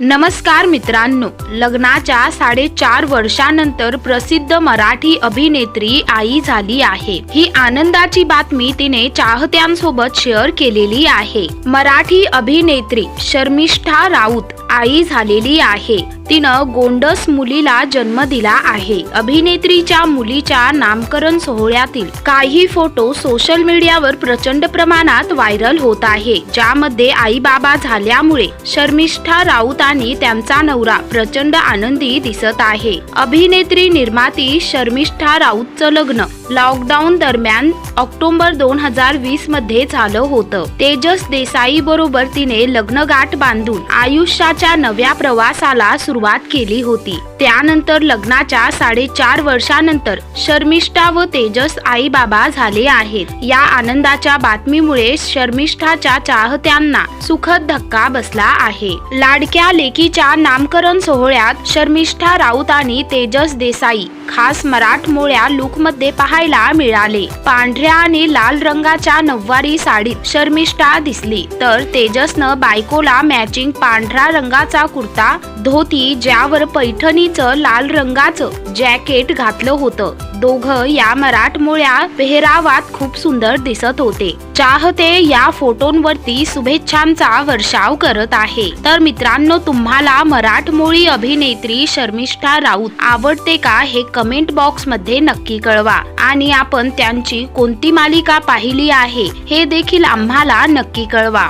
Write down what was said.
नमस्कार मित्रांनो लग्नाच्या साडेचार वर्षानंतर प्रसिद्ध मराठी अभिनेत्री आई झाली आहे. ही आनंदाची बातमी तिने चाहत्यांसोबत शेअर केलेली आहे. मराठी अभिनेत्री शर्मिष्ठा राऊत आई झालेली आहे. तिनं गोंडस मुलीला जन्म दिला आहे. अभिनेत्रीच्या मुलीच्या नामकरण सोहळ्यातील काही फोटो सोशल मीडियावर प्रचंड प्रमाणात व्हायरल होत आहे. ज्यामध्ये आई बाबा झाल्यामुळे शर्मिष्ठा राऊत आणि त्यांचा नवरा प्रचंड आनंदी दिसत आहे. अभिनेत्री निर्माती शर्मिष्ठा राऊतचं लग्न लॉकडाऊन दरम्यान ऑक्टोबर दोन हजार वीसमध्ये झालं होतं. तेजस देसाई बरोबर तिने लग्नगाठ बांधून आयुष्याच्या नव्या प्रवासाला सुरू सुरुवात केली होती. त्यानंतर लग्नाच्या साडेचार वर्षानंतर शर्मिष्ठा व तेजस आई बाबा झाले आहेत. या आनंदाच्या बातमीमुळे शर्मिष्ठाच्या चाहत्यांना सुखद धक्का बसला आहे. लाडक्या लेकीच्या नामकरण सोहळ्यात शर्मिष्ठा राऊत आणि तेजस देसाई खास मराठमोळ्या लुकमध्ये पाहायला मिळाले. पांढऱ्या आणि लाल रंगाच्या नऊवारी साडीत शर्मिष्ठा दिसली. तर तेजसनं बायकोला मॅचिंग पांढऱ्या रंगाचा कुर्ता धोती ज्यावर पैठणीचं लाल रंगाचं जॅकेट घातलं होतं. दोघं या मराठमोळ्या पेहरावात खूप सुंदर दिसत होते. चाहते या फोटोंवरती शुभेच्छांचा वर्षाव करत आहे. तर मित्रांनो तुम्हाला मराठमोळी अभिनेत्री शर्मिष्ठा राऊत आवडते का हे कमेंट बॉक्समध्ये नक्की कळवा. आणि आपण त्यांची कोणती मालिका पाहिली आहे हे देखील आम्हाला नक्की कळवा.